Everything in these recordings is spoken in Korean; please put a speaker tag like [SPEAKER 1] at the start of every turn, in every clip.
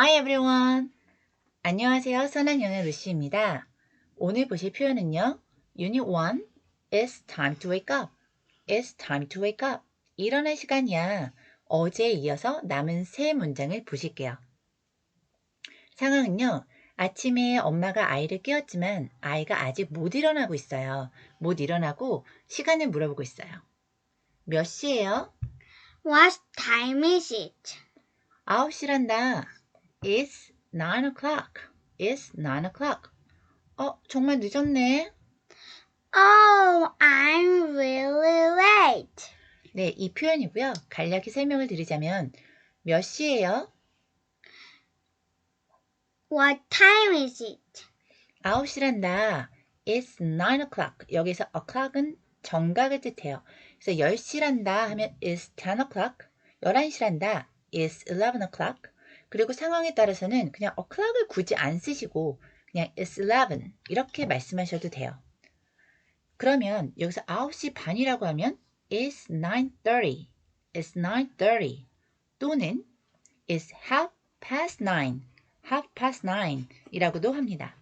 [SPEAKER 1] Hi everyone. 안녕하세요. 선한영의 루시입니다. 오늘 보실 표현은요. Unit 1. It's time to wake up. It's time to wake up. 일어날 시간이야. 어제에 이어서 남은 세 문장을 보실게요. 상황은요. 아침에 엄마가 아이를 깨웠지만 아이가 아직 못 일어나고 있어요. 못 일어나고 시간을 물어보고 있어요. 몇 시예요?
[SPEAKER 2] What time is it?
[SPEAKER 1] 9시란다. It's 9 o'clock. It's 9 o'clock. 어, 정말 늦었네.
[SPEAKER 2] Oh, I'm really late.
[SPEAKER 1] 네, 이 표현이고요. 간략히 설명을 드리자면 몇 시예요?
[SPEAKER 2] What time is it?
[SPEAKER 1] 9시란다. It's 9 o'clock. 여기서 o'clock은 정각을 뜻해요. 그래서 10시란다 하면 it's 10 o'clock. 11시란다. it's 11 o'clock. 그리고 상황에 따라서는 그냥 o'clock을 굳이 안 쓰시고 그냥 it's 11 이렇게 말씀하셔도 돼요. 그러면 여기서 9시 반이라고 하면 it's 9.30. it's 9.30. 또는 it's half past 9. half past 9 이라고도 합니다.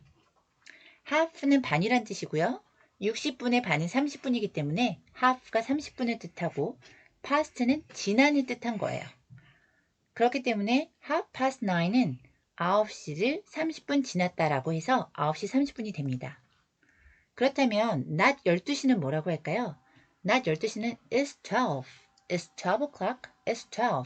[SPEAKER 1] half는 반이란 뜻이고요. 60분의 반은 30분이기 때문에 half가 30분을 뜻하고 past는 지난을 뜻한 거예요. 그렇기 때문에 half past 9은 9시를 30분 지났다라고 해서 9시 30분이 됩니다. 그렇다면 낮 12시는 뭐라고 할까요? 낮 12시는 is 12, is 12 o'clock, is 12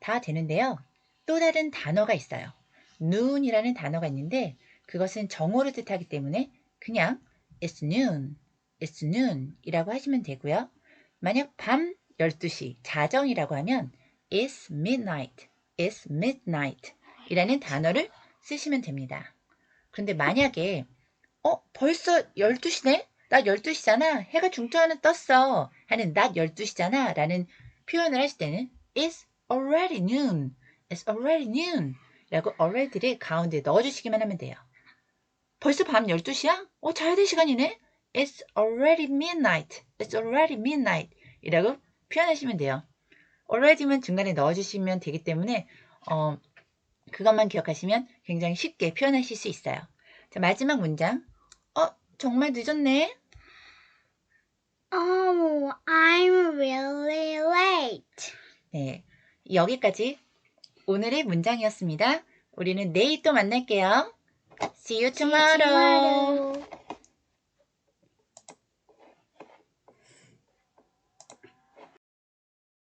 [SPEAKER 1] 다 되는데요. 또 다른 단어가 있어요. noon이라는 단어가 있는데 그것은 정오를 뜻하기 때문에 그냥 it's noon, it's noon 이라고 하시면 되고요. 만약 밤 12시 자정이라고 하면 it's midnight, it's midnight 이라는 단어를 쓰시면 됩니다. 그런데 만약에 어 벌써 12시네? 낮 12시잖아. 해가 중천에 떴어. 하는 낮 12시잖아. 라는 표현을 하실 때는 it's already noon, it's already noon 라고 already를 가운데 넣어주시기만 하면 돼요. 벌써 밤 12시야? 어, 자야 될 시간이네? It's already midnight. It's already midnight. 이라고 표현하시면 돼요. Already만 중간에 넣어주시면 되기 때문에 어, 그것만 기억하시면 굉장히 쉽게 표현하실 수 있어요. 자, 마지막 문장. 어, 정말 늦었네.
[SPEAKER 2] Oh, I'm really late.
[SPEAKER 1] 네, 여기까지 오늘의 문장이었습니다. 우리는 내일 또 만날게요. See you tomorrow.